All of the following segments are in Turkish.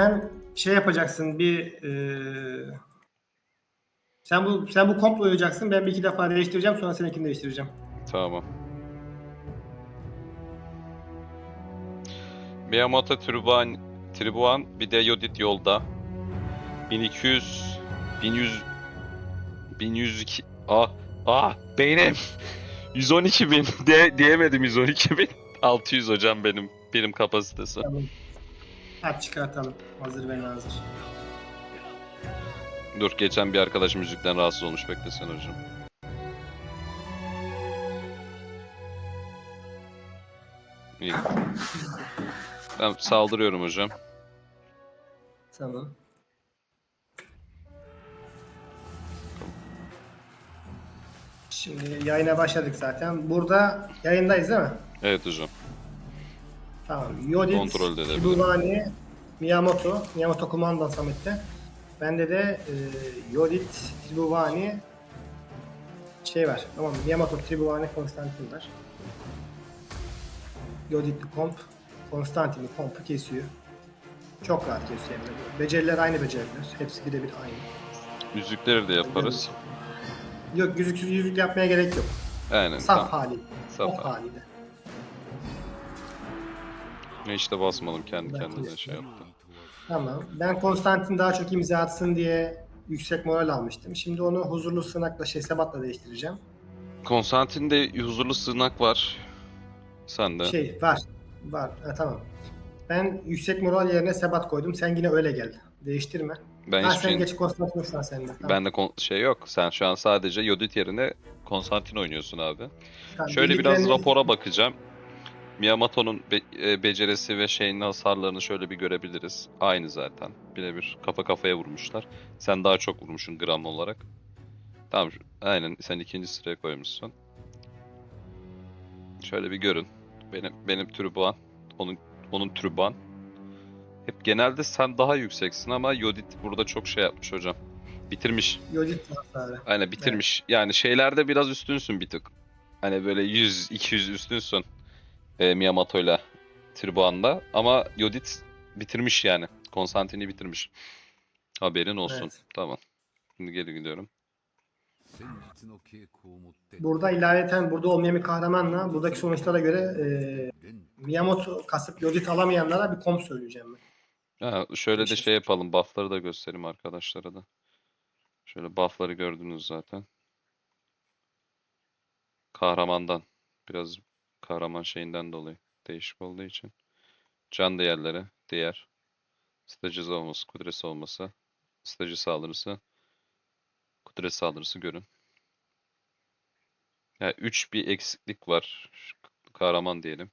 Sen şey yapacaksın bir eee, sen bu sen bu komplo oynayacaksın. Ben bir iki defa değiştireceğim sonra seninkini değiştireceğim. Tamam. Miyamoto Tribuan, Tribuan bir de Yodit yolda. 1200 1100 1102 ah ah beynim 112 bin de, diyemedim 112 bin 600 hocam benim birim kapasitesi. Tamam. Hadi çıkartalım. Hazır ve hazır. Dur geçen bir arkadaş müzikten rahatsız olmuş beklesen hocam. İyi. Ben saldırıyorum hocam. Tamam. Şimdi yayına başladık zaten. Burada yayındayız değil mi? Evet hocam. Tamam. Yodit, Kontrol de edebilirim. Ibuvani, Miyamoto. Miyamoto kumandan Samet'te. Bende de e, Yodit, Tribuvani şey var. Tamam. Miyamoto, Tribuvani, Konstantin var. Yoditli komp, Konstantin'i kompu kesiyor. Çok rahat kesiyor. de. Beceriler aynı beceriler. Hepsi birebir aynı. Müzikleri de yaparız. Yok yüzüksüz yüzük yapmaya gerek yok. Aynen. Saf tamam. hali. Saf o hali. haliyle. Ne işte basmadım kendi Ben kendine şey yaptı. Tamam. Ben Konstantin daha çok imza atsın diye yüksek moral almıştım. Şimdi onu huzurlu sığınakla şey sebatla değiştireceğim. Konstantin'de huzurlu sığınak var. Sen de. Şey var. Var. Ha, tamam. Ben yüksek moral yerine sebat koydum. Sen yine öyle gel. Değiştirme. ben ha hiçbir sen şeyin... geç Konstantin sen sende. Tamam. Bende kon- şey yok. Sen şu an sadece Yodit yerine Konstantin oynuyorsun abi. Tamam, Şöyle biraz rapora bakacağım. Miyamoto'nun be- e, becerisi ve şeyin hasarlarını şöyle bir görebiliriz. Aynı zaten. Birebir kafa kafaya vurmuşlar. Sen daha çok vurmuşsun gram olarak. Tamam. Aynen sen ikinci sıraya koymuşsun. Şöyle bir görün. Benim benim türban, onun onun türban. Hep genelde sen daha yükseksin ama Yodit burada çok şey yapmış hocam. Bitirmiş. Yodit hasarı. Aynen bitirmiş. Yani şeylerde biraz üstünsün bir tık. Hani böyle 100-200 üstünsün e, Miyamoto'yla Tribuan'da. Ama Yodit bitirmiş yani. Konstantin'i bitirmiş. Haberin olsun. Evet. Tamam. Şimdi geri gidiyorum. Burada ilaveten burada olmayan bir kahramanla buradaki sonuçlara göre e, Miyamoto kasıp Yodit alamayanlara bir komp söyleyeceğim ben. Ha, şöyle de şey yapalım. Buff'ları da göstereyim arkadaşlara da. Şöyle buff'ları gördünüz zaten. Kahramandan. Biraz kahraman şeyinden dolayı. Değişik olduğu için. Can değerleri. Diğer. Stajı olması. Kudresi olması. Stajı saldırısı. Kudret saldırısı görün. Ya 3 bir eksiklik var. Şu Kahraman diyelim.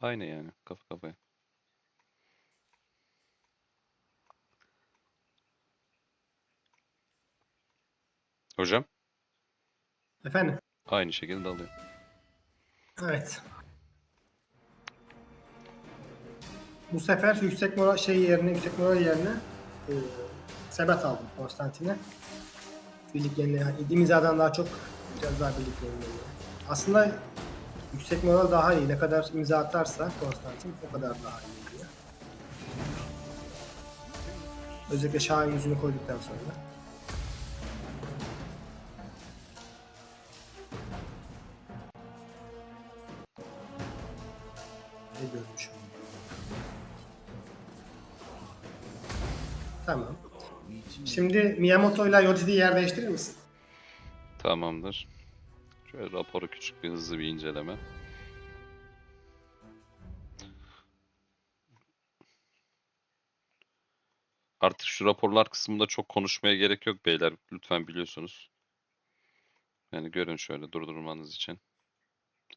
Aynı yani. Kafa kafaya. Hocam. Efendim? Aynı şekilde alıyor. Evet. Bu sefer yüksek moral şey yerine yüksek moral yerine e, sebat aldım Konstantin'e. Birlik yenile imzadan daha çok biraz daha birlik. Aslında yüksek moral daha iyi. Ne kadar imza atarsa Konstantin o kadar daha iyi oluyor. Özellikle Şahin yüzünü koyduktan sonra. Ne görmüşüm. Tamam. Şimdi Miyamoto ile Yodit'i yer değiştirir misin? Tamamdır. Şöyle raporu küçük bir hızlı bir inceleme. Artık şu raporlar kısmında çok konuşmaya gerek yok beyler. Lütfen biliyorsunuz. Yani görün şöyle durdurmanız için.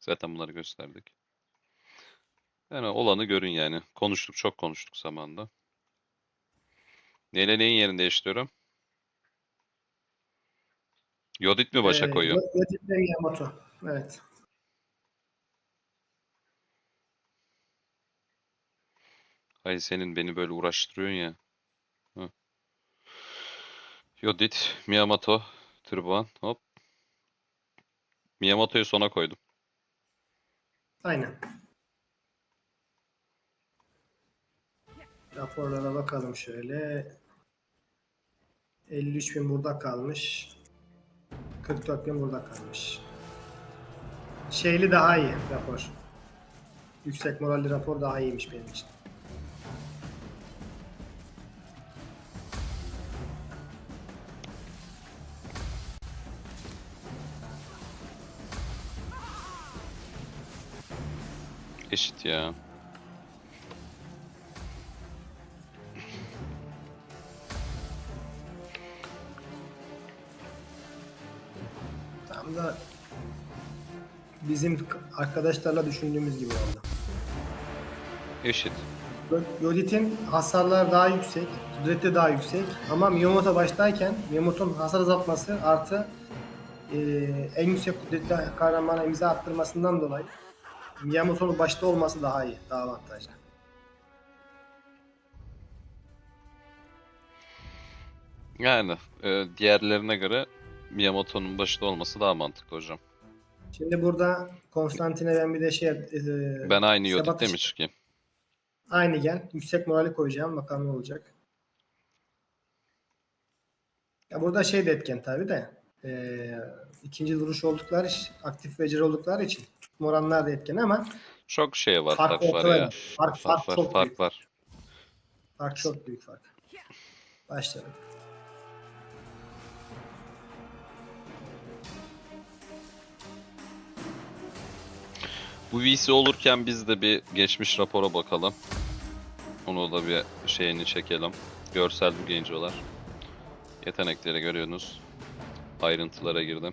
Zaten bunları gösterdik. Yani olanı görün yani. Konuştuk, çok konuştuk zamanda. Neyle neyin yerini değiştiriyorum? Yodit mi başa Ee, koyuyorum? Yodit ile Miyamoto. Evet. Ay senin beni böyle uğraştırıyorsun ya. Hı. Yodit, Miyamoto, Turban, hop. Miyamoto'yu sona koydum. Aynen. Raporlara bakalım şöyle. 53 bin burada kalmış. 44 bin burada kalmış. Şeyli daha iyi rapor. Yüksek moralli rapor daha iyiymiş benim için. Eşit ya. Bizim arkadaşlarla düşündüğümüz gibi oldu. Eşit. Yodit'in hasarlar daha yüksek, kudreti daha yüksek ama Miyamoto baştayken Miyamoto'nun hasar azaltması artı e, en yüksek kudretli kahramana imza attırmasından dolayı Miyamoto'nun başta olması daha iyi, daha avantajlı. Yani e, diğerlerine göre Miyamoto'nun başında olması daha mantıklı hocam. Şimdi burada Konstantin'e ben bir de şey... e, Ben aynı işte- mi çıkayım? Aynı gel. Yüksek morali koyacağım. Bakalım ne olacak. Ya burada şey de etken tabi de. Ee, ikinci duruş oldukları aktif beceri oldukları için tutma oranlar da etken ama Çok şey var, Fark fark, var ya. Fark- fark var, çok fark büyük. var. fark çok büyük fark. Başlayalım. Bu VC olurken biz de bir geçmiş rapora bakalım. Onu da bir şeyini çekelim. Görsel bir gencolar. Yetenekleri görüyorsunuz. Ayrıntılara girdim.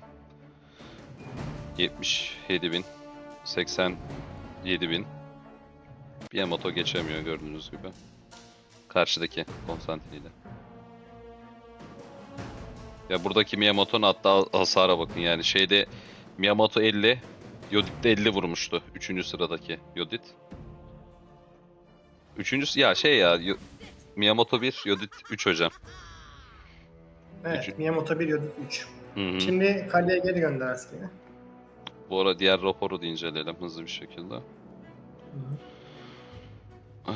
77.000 87.000 Yamato geçemiyor gördüğünüz gibi. Karşıdaki Konstantini'yle. Ya buradaki Miyamoto'nun hatta hasara bakın yani şeyde Miyamoto 50, Yodit de 50 vurmuştu. Üçüncü sıradaki Yodit. Üçüncüsü ya şey ya Yo- Miyamoto 1, Yodit 3 hocam. Evet. Üç. Miyamoto 1 Yodit 3. Hı hı. Şimdi kaleye geri gönder askeri. Bu ara diğer raporu da inceleyelim hızlı bir şekilde. Ay.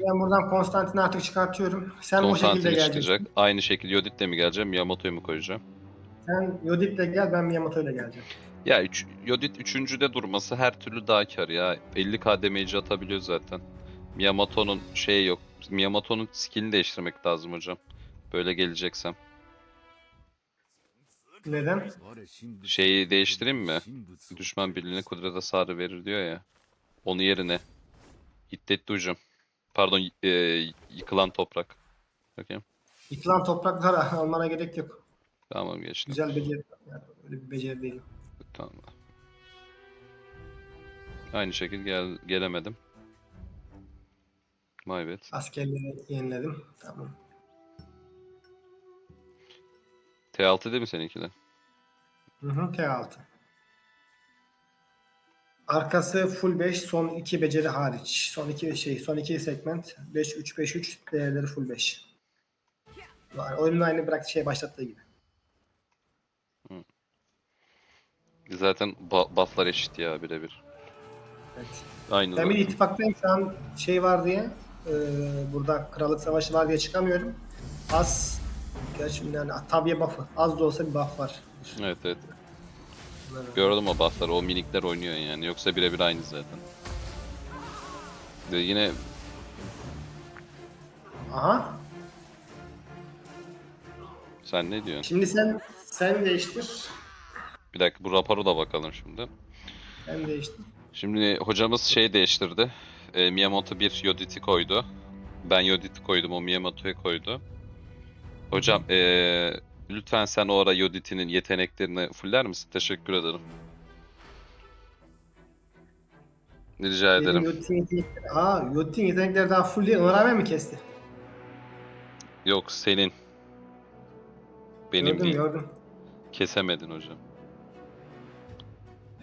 Ben buradan Konstantin'i artık çıkartıyorum. Sen o şekilde Konstantin geleceksin. çıkacak. Aynı şekilde Yodit'le mi geleceğim, Miyamoto'yu mu koyacağım? Sen Yodit'le gel ben Miyamoto'yla geleceğim. Ya üç, Yodit üçüncüde durması her türlü daha kar ya. 50k damage atabiliyor zaten. Miyamoto'nun şeyi yok. Miyamoto'nun skillini değiştirmek lazım hocam. Böyle geleceksem. Neden? Şeyi değiştireyim mi? Düşman birliğine kudret hasarı verir diyor ya. Onun yerine. İddetli ucum. Pardon e, yıkılan toprak. Bakayım. Yıkılan topraklar almana gerek yok. Tamam geçtim. Güzel beceri. Yani öyle bir beceri değil. Tamam. Aynı şekilde gel gelemedim. My bad. Askerleri yeniledim. Tamam. T6 değil mi seninki de? Hı hı, T6. Arkası full 5, son 2 beceri hariç. Son 2 şey, son 2 segment 5 3 5 3 değerleri full 5. Yani oyunun aynı bırak şey başlattığı gibi. Zaten ba- bufflar eşit ya birebir. Evet. Aynı Ben bir zaten. ittifaktayım şu an şey var diye e, burada krallık savaşı var diye çıkamıyorum. Az gerçi yani tabiye buff'ı az da olsa bir buff var. Evet evet. Gördüm o buffları. O minikler oynuyor yani. Yoksa birebir aynı zaten. Ve yine Aha. sen ne diyorsun? Şimdi sen sen değiştir. Bir dakika bu raporu da bakalım şimdi. Sen değiştir. Şimdi hocamız şey değiştirdi. E, Miyamoto bir Yodit'i koydu. Ben Yodit'i koydum, o Miyamoto'yu koydu. Hocam e, lütfen sen o ara Yodit'inin yeteneklerini fuller misin? Teşekkür ederim. Rica Benim ederim. Yodit'in yetenekleri. Aa Yodit'in yetenekleri daha full değil. Ona rağmen mi kesti? Yok senin. Benim gördüm değil. gördüm. Kesemedin hocam.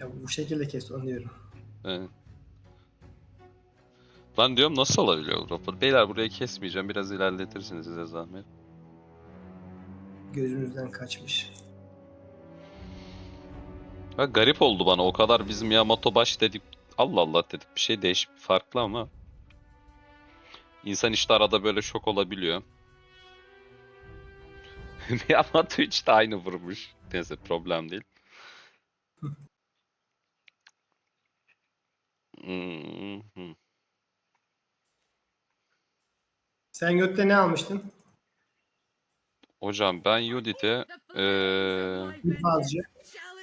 Ya bu şekilde kesti onu diyorum. Evet. Lan diyorum nasıl olabiliyor bu rapor? Beyler burayı kesmeyeceğim. Biraz ilerletirsiniz size zahmet. Gözümüzden kaçmış. Ha, garip oldu bana. O kadar bizim Yamato baş dedik. Allah Allah dedik. Bir şey değişik farklı ama. İnsan işte arada böyle şok olabiliyor. Yamato 3 de aynı vurmuş. Neyse problem değil. Sen götte ne almıştın? Hocam ben Yudit'e eee İnfazcı.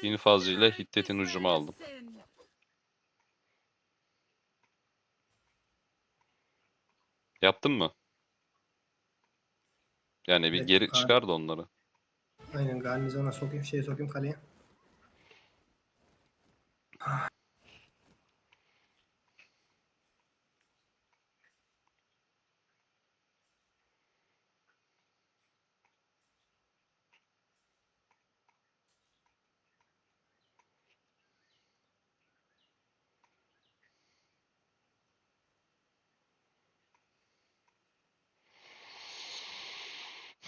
infazcı ile Hiddet'in ucumu aldım. Yaptın mı? Yani bir Evet, geri yukarı. çıkardı onları. Aynen garnizona sokayım, şey sokayım kaleye.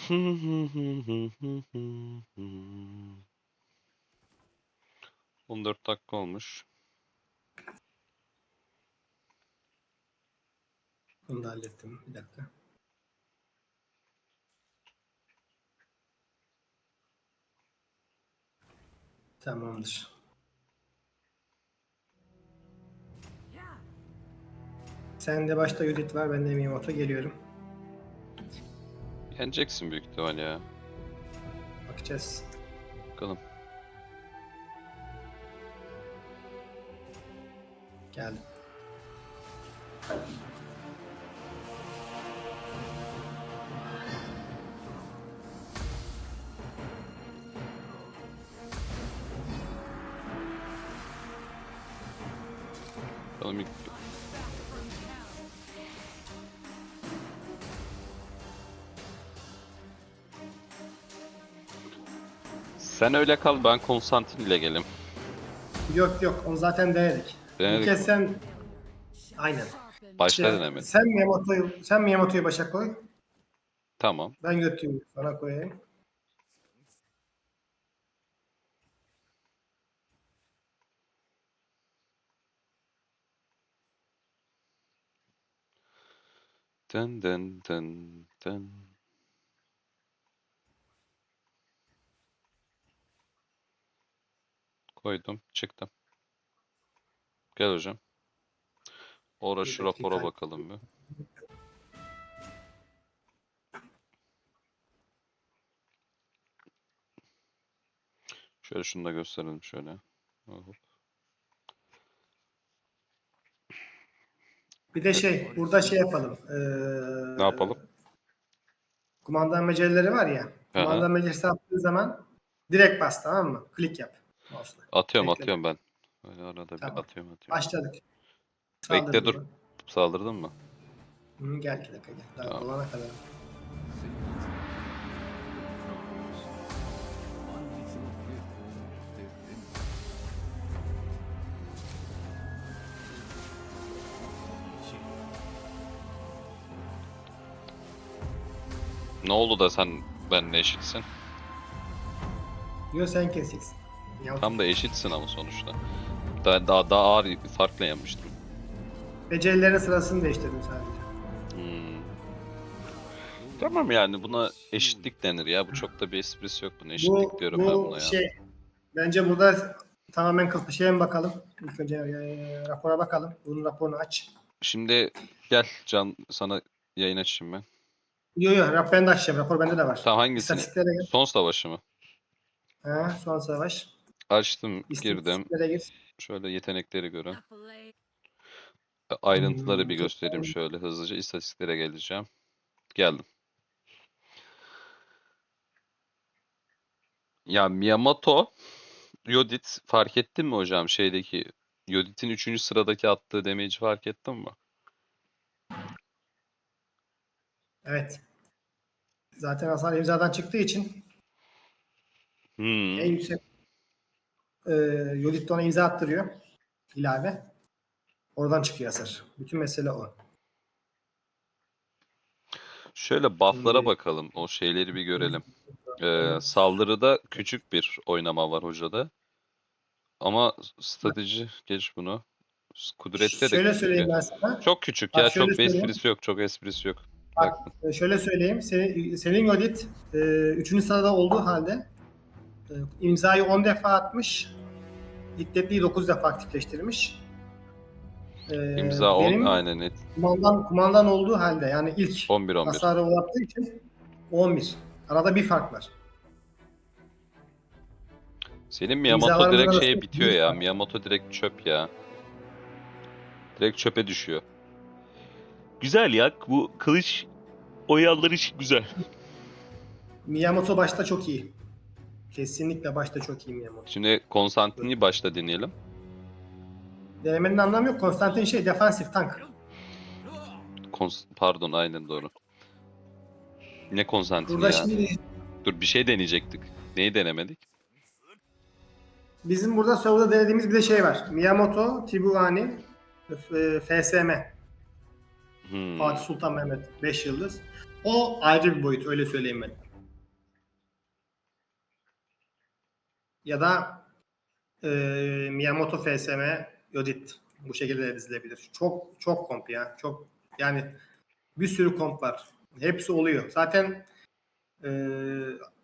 On dört dakika olmuş. Onu da hallettim. Bir dakika. Tamamdır. Sen de başta Judith var, ben de Miyamoto geliyorum. Yeneceksin büyük ihtimal ya. Bakacağız. Bakalım. Geldim. Bakalım ilk... Sen öyle kal ben Konstantin ile gelim. Yok yok, onu zaten denedik. Bir Denedik. kez sen... Aynen. Başta Şey, deneme. Sen Miyamoto'yu sen Miyamoto'yu başa koy. Tamam. Ben götüreyim, sana koyayım. Dın dın dın dın. Koydum, çıktım. Gel hocam. Ora şu rapora bakalım bir. Şöyle şunu da gösterelim şöyle. Hop. Bir de şey, burada şey yapalım. Ee, Ne yapalım? Kumandan becerileri var ya. Kumandan becerisi yaptığı zaman direkt bas tamam mı? Klik yap. Mouse'la. Atıyorum Bekle. atıyorum ben. Öyle arada bir Tamam. atıyorum atıyorum. Başladık. Bekle, dur. bunu. Saldırdın mı? Hı, gel iki dakika gel. Daha Tamam. dolana kadar. Ne oldu da sen benimle eşitsin? Diyor sen keseceksin. Ya, Tam da eşitsin ama sonuçta. Daha daha, daha ağır bir farkla yenmiştim. Becerilerin sırasını değiştirdim sadece. Hmm. Tamam yani buna eşitlik denir ya. Bu çok da bir esprisi yok buna. Eşitlik bu, diyorum ben bu buna ya. şey, bence burada tamamen kılıflı şeye mi bakalım? İlk önce e, rapora bakalım. Bunun raporunu aç. Şimdi gel Can sana yayın açayım ben. Yok yok rap ben de açacağım. Rapor bende de var. Tamam hangisini? Son savaşı mı? Ha, son savaş. Açtım, girdim. İstatistiklere gir. Şöyle yetenekleri görün. Ayrıntıları Hmm, bir göstereyim güzel. şöyle hızlıca. İstatistiklere geleceğim. Geldim. Ya Miyamoto, Yodit fark ettin mi hocam şeydeki Yodit'in 3. sıradaki attığı damage'i fark ettin mi? Evet. Zaten hasar imzadan çıktığı için Hmm. en yüksek e, Yodit de ona imza attırıyor. ilave. Oradan çıkıyor hasar. Bütün mesele o. Şöyle buff'lara Şimdi- bakalım. O şeyleri bir görelim. Ee, saldırıda küçük bir oynama var hocada. Ama strateji geç bunu. Kudret'te de Şöyle küçük söyleyeyim ya. ben sana. Çok küçük Bak ya. şöyle Çok bir söyleyeyim. esprisi yok. Çok esprisi yok. Bak, Bak. e, şöyle söyleyeyim. Senin, senin Yodit 3. sırada olduğu halde imzayı 10 defa atmış. İlk depliği 9 defa aktifleştirmiş. E, İmza 10 benim aynen net. kumandan, kumandan olduğu halde yani ilk 11 11. hasarı uğrattığı için 11. Arada bir fark var. Senin Miyamoto direkt arasında şey bitiyor ya. Miyamoto direkt çöp ya. Direkt çöpe düşüyor. Güzel ya. Bu kılıç oyalar için güzel. Miyamoto başta çok iyi. Kesinlikle başta çok iyi Miyamoto. Şimdi Konstantin'i başta deneyelim. Denemenin anlamı yok. Konstantin şey defansif tank. Kons- Pardon aynen doğru. Ne Konstantin Burada ya? şimdi Dur bir şey deneyecektik. Neyi denemedik? bizim burada serverda denediğimiz bir de şey var. Miyamoto, Tibuani, F- FSM. Hmm. Fatih Sultan Mehmet 5 yıldız. O ayrı bir boyut öyle söyleyeyim ben. Ya da e, Miyamoto FSM Yodit bu şekilde de dizilebilir. Çok çok komp ya. Çok yani bir sürü komp var. Hepsi oluyor. Zaten e,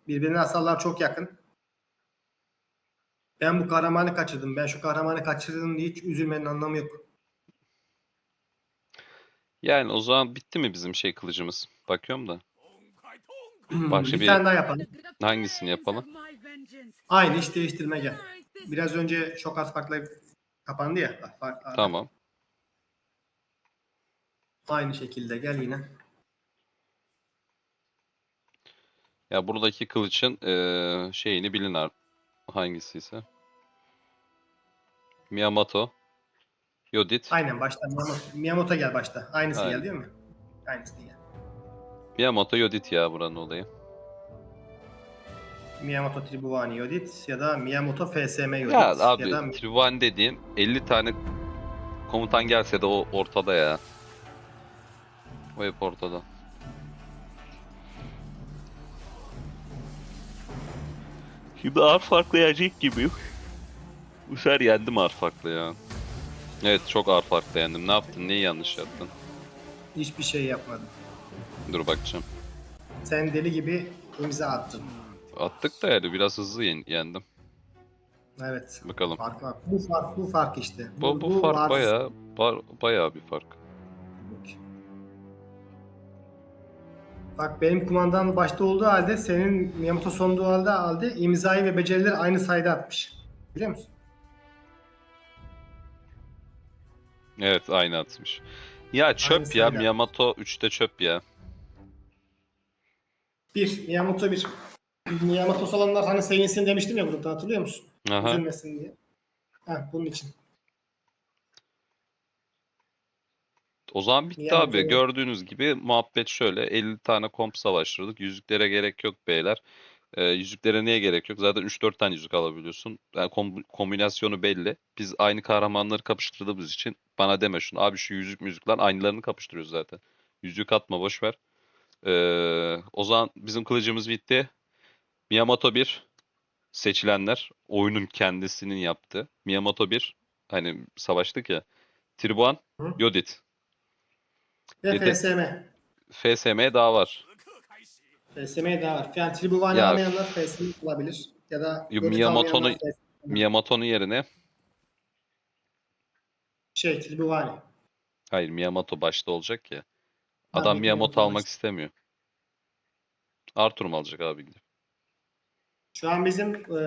birbirine hasarlar çok yakın. Ben bu kahramanı kaçırdım. Ben şu kahramanı kaçırdım diye hiç üzülmenin anlamı yok. Yani o zaman bitti mi bizim şey kılıcımız? Bakıyorum da. Başka bir, bir- tane daha yapalım. Hangisini yapalım? Aynı iş değiştirme gel. Biraz önce çok az farkla kapandı ya. Fark- Tamam. Aynı şekilde gel yine. Ya buradaki kılıçın eee, şeyini bilin ar- hangisi ise. Miyamoto. Yodit. Aynen başta Miyamoto, Miyamoto gel başta. Aynısı Aynen. gel değil mi? Aynısı gel. Miyamoto Yodit ya buranın olayı. Miyamoto Tribhuvan Yodit ya da Miyamoto FSM Yodit Ya abi da Trivan dediğin 50 tane komutan gelse de o ortada ya. O hep ortada. Şimdi ağır farklı yenecek gibi. Bu sefer yendim ağır farklı ya. Evet çok ağır farklı yendim. Ne yaptın? Neyi yanlış yaptın? hiçbir şey yapmadım. Dur bakacağım. Sen deli gibi imza attın. Attık da yani biraz hızlı yen- yendim. Evet. Bakalım. Fark var. Bu fark bu fark işte. Bu, bu fark var- bayağı, ba- bayağı bir fark. Bak benim kumandan başta olduğu halde senin Miyamoto sonunda halde halde imzayı ve becerileri aynı sayıda atmış. Biliyor musun? Evet aynı atmış. Ya çöp Aynısı ya öyle. Miyamoto 3'te çöp ya. Bir, Miyamoto bir. Miyamoto olanlar hani sevinsin demiştim ya grupta hatırlıyor musun? Aha. Üzülmesin diye. Ha, bunun için. O zaman bitti Miyamoto abi. yok. Gördüğünüz gibi muhabbet şöyle. 50 tane komp savaştırdık. Yüzüklere gerek yok beyler. Ee, yüzüklere niye gerek yok? Zaten 3-4 tane yüzük alabiliyorsun. Yani kom- kombinasyonu belli. Biz aynı kahramanları kapıştırdığımız için bana deme şunu. Abi şu yüzük müzik lan aynılarını kapıştırıyoruz zaten. Yüzük atma boş ver. Ee, o zaman bizim kılıcımız bitti. Miyamoto 1 seçilenler oyunun kendisinin yaptığı. Miyamoto 1 hani savaştık ya. Tribuan, Hı. Yodit. Ve de- FSM. FSM daha var. FSM daha var. Yani Tribhuvan Ya- almayanlar FSM olabilir. Ya da Yo, Yodit Miyamoto'nu- almayanlar FSM. Miyamoto'nun yerine Şey Tribhuvan. hayır Miyamoto başta olacak ya. Adam Miyamoto Miyamoto almak başta. istemiyor. Arthur mu alacak abi gidip? Şu an bizim e,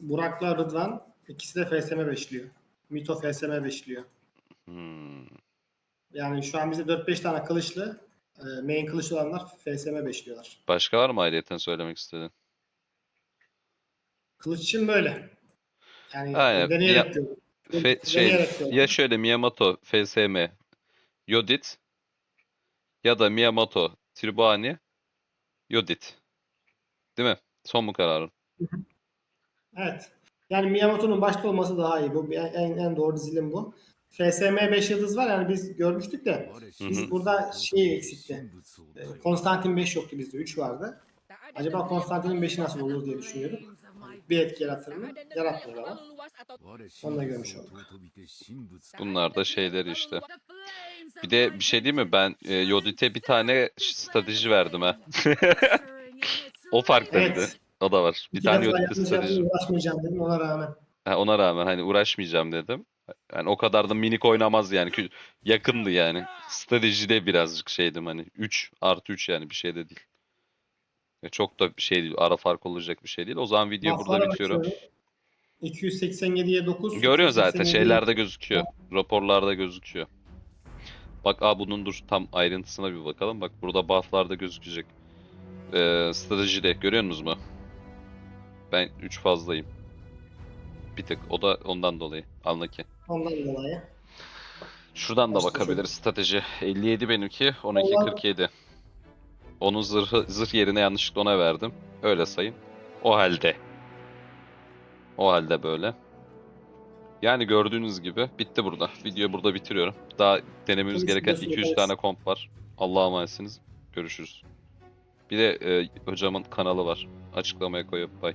Burak'la Rıdvan ikisi de FSM beşliyor. Mito FSM beşliyor. Hmm. Yani şu an bize 4-5 tane kılıçlı e, main kılıçlı olanlar FSM beşliyorlar. Başka var mı ayrıyeten söylemek istediğin? Kılıç için böyle. Yani Aynen, deneyerek ya- diyorum. Fe- şey, Deneyerek diyorum. ya şöyle Miyamoto FSM Yodit ya da Miyamoto Tribani Yodit. Değil mi? Son mu kararın? Evet. Yani Miyamoto'nun başta olması daha iyi. Bu en, en doğru dizilim bu. FSM 5 yıldız var yani biz görmüştük de biz Hı hı. burada şey eksikti. E, Konstantin 5 yoktu bizde 3 vardı. Acaba Konstantin'in 5'i nasıl olur diye düşünüyorduk. bir etki yaratır mı? Yaratmıyor ama. Onu da görmüş olduk. Bunlar da şeyleri işte. Bir de bir şey değil mi? Ben e, Yodit'e bir tane strateji verdim ha. o farklı bir de. Evet. O da var. Bir İki tane defa Yodit'e yanlış strateji. yaptım, uğraşmayacağım dedim ona rağmen. Ha, ona rağmen hani uğraşmayacağım dedim. Yani o kadar da minik oynamaz yani. Yakındı yani. Stratejide birazcık şeydim hani. 3 artı 3 yani bir şey de değil. E, Çok da bir şey değil. Ara fark olacak bir şey değil. O zaman videoyu burada Buff'lara bitiriyorum. bakıyorum. 287'ye 9. Görüyorsun zaten 287'ye şeylerde gözüküyor. Raporlarda gözüküyor. Bak aa bunun dur tam ayrıntısına bir bakalım. Bak burada buff'larda gözükecek. Ee, stratejide görüyor musunuz mu? Ben 3 fazlayım. Bir tık. O da ondan dolayı. Anlaki. Ondan dolayı. Şuradan da Başka bakabilir strateji. 57 benimki, 12 Allah. 47. Onun zırhı, zırh yerine yanlışlıkla ona verdim. Öyle sayın. O halde. O halde böyle. Yani gördüğünüz gibi bitti burada. Videoyu burada bitiriyorum. Daha denememiz gereken 200 görüşürüz. tane komp var. Allah'a emanetsiniz. Görüşürüz. Bir de e, hocamın kanalı var. Açıklamaya koyup bay.